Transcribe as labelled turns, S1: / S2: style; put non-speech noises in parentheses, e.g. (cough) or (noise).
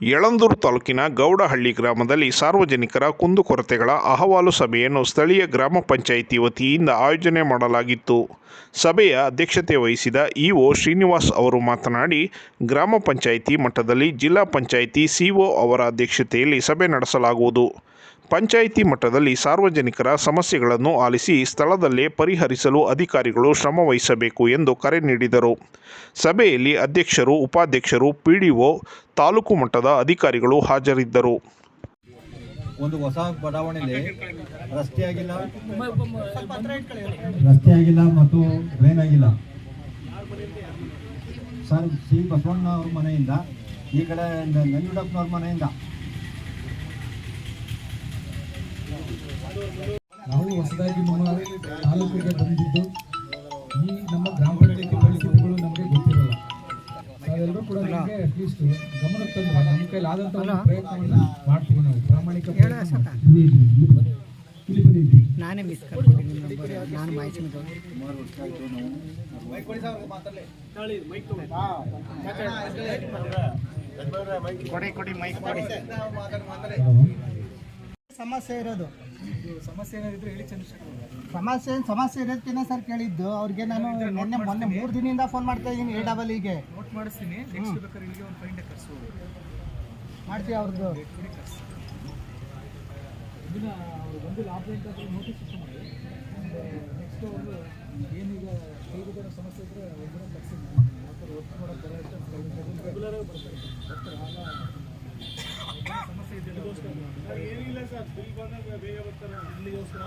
S1: ಯಳಂದೂರು ತಾಲೂಕಿನ ಗೌಡಹಳ್ಳಿ ಗ್ರಾಮದಲ್ಲಿ ಸಾರ್ವಜನಿಕರ ಕುಂದುಕೊರತೆಗಳ ಅಹವಾಲು ಸಭೆಯನ್ನು ಸ್ಥಳೀಯ ಗ್ರಾಮ ಪಂಚಾಯಿತಿ ವತಿಯಿಂದ ಆಯೋಜನೆ ಮಾಡಲಾಗಿತ್ತು. ಸಭೆಯ ಅಧ್ಯಕ್ಷತೆ ವಹಿಸಿದ ಇಒ ಶ್ರೀನಿವಾಸ್ ಅವರು ಮಾತನಾಡಿ, ಗ್ರಾಮ ಪಂಚಾಯಿತಿ ಮಟ್ಟದಲ್ಲಿ ಜಿಲ್ಲಾ ಪಂಚಾಯಿತಿ ಸಿಒ ಅವರ ಅಧ್ಯಕ್ಷತೆಯಲ್ಲಿ ಸಭೆ ನಡೆಸಲಾಗುವುದು. ಪಂಚಾಯಿತಿ ಮಟ್ಟದಲ್ಲಿ ಸಾರ್ವಜನಿಕರ ಸಮಸ್ಯೆಗಳನ್ನು ಆಲಿಸಿ ಸ್ಥಳದಲ್ಲೇ ಪರಿಹರಿಸಲು ಅಧಿಕಾರಿಗಳು ಶ್ರಮವಹಿಸಬೇಕು ಎಂದು ಕರೆ ನೀಡಿದರು. ಸಭೆಯಲ್ಲಿ ಅಧ್ಯಕ್ಷರು, ಉಪಾಧ್ಯಕ್ಷರು, ಪಿಡಿಒ ತಾಲೂಕು ಮಟ್ಟದ ಅಧಿಕಾರಿಗಳು ಹಾಜರಿದ್ದರು.
S2: ಒಂದು ಹೊಸ ಬಡಾವಣೆಯಲ್ಲಿ ರಸ್ತೆ ಆಗಿಲ್ಲ. ರಸ್ತೆ ಆಗಿಲ್ಲ ಮತ್ತು ಡ್ರೈನ್ ಆಗಿಲ್ಲ. ಸರ್ ಸಿ ಬಸವಣ್ಣ ಅವ್ರ ಮನೆಯಿಂದ ಈ ಕಡೆ ನಂಜುಡಪ್ಪನವ್ರ ಮನೆಯಿಂದ.
S3: ನಾವು ಹೊಸದಾಗಿ ನಮ್ಮ ತಾಲೂಕಿಗೆ ಬಂದಿದ್ದು ನಾವೆಲ್ಲರೂ ಕೂಡ ನಮಗೆ ಅಟ್ಲೀಸ್ಟ್ ಗಮನಕ್ಕೆ ತಂದ್ರೆ ನಮ್ಮ ಕೈಲಿ ಆದಂಥ ಪ್ರಯತ್ನವನ್ನು ಮಾಡ್ತೀವಿ ನಾವು. ಪ್ರಾಮಾಣಿಕ ಪ್ರಯತ್ನ.
S4: ನಾನೇ ಮಿಸ್ ಕರ್ಕೊಂಡು ಕೊಡಿ ಕೊಡಿ ನಾನು ಕೊಡಿ.
S5: ಸಮಸ್ಯೆ ಇರೋದು.
S3: ಸಮಸ್ಯೆ ಏನಾದಿದ್ರೆ ಹೇಳಿ ಚಂದ್ರಶೇಖರ್
S5: ಸಮಸ್ಯೆ ಸಮಸ್ಯೆ ಇರೋದಕ್ಕಿಂತ ಸರ್ ಕೇಳಿದ್ದು. ಅವ್ರಿಗೆ ನಾನು ಮೊನ್ನೆ ಮೊನ್ನೆ ಮೂರು ದಿನದಿಂದ ಫೋನ್ ಮಾಡ್ತಾ ಇದ್ದೀನಿ ಎ ಡಬಲ್ ಇಗೆ
S3: ಮಾಡಿಸ್ತೀನಿ. ನೆಕ್ಸ್ಟ್ ಬೇಕಾದ್ರೆ ಇಲ್ಲಿಗೆ ಒಂದು ಫೈಂಡೆ ಕರ್ಸೋದು
S5: ಮಾಡ್ತೀವಿ ಅವ್ರದ್ದು?
S3: ಇದನ್ನ ಅವರು ಬಂದಿಲ್ಲ ಆಫ್ಲೈನ್ ಅಂತ ನೋಟಿಸ್ ಇಶ್ಯೂ ಮಾಡಿ ನೆಕ್ಸ್ಟ್ ಅವರು ಏನೀಗ ಕೈಗುದರ ಸಮಸ್ಯೆ ಇದ್ದರೆ ಒಬ್ಬರ ಯಾವ ಯಾಕಂದ್ರೆ ವರ್ಕ್ ಮಾಡೋಕ್ಕೆ ಬರೋ ರೆಗ್ಯುಲರ್ ಆಗಿ ಬರ್ತಾರೆ ಬರ್ತಾರೆ (coughs) ಆಗ ಸಮಸ್ಯೆ ಇದೆಯಲ್ಲ. ಏನಿಲ್ಲ ಸರ್. ಬಿಲ್ ಬಂದಾಗ ಬೇಗ ಬರ್ತಾರೆ. ಇಲ್ಲಿಗೋಸ್ಕರ.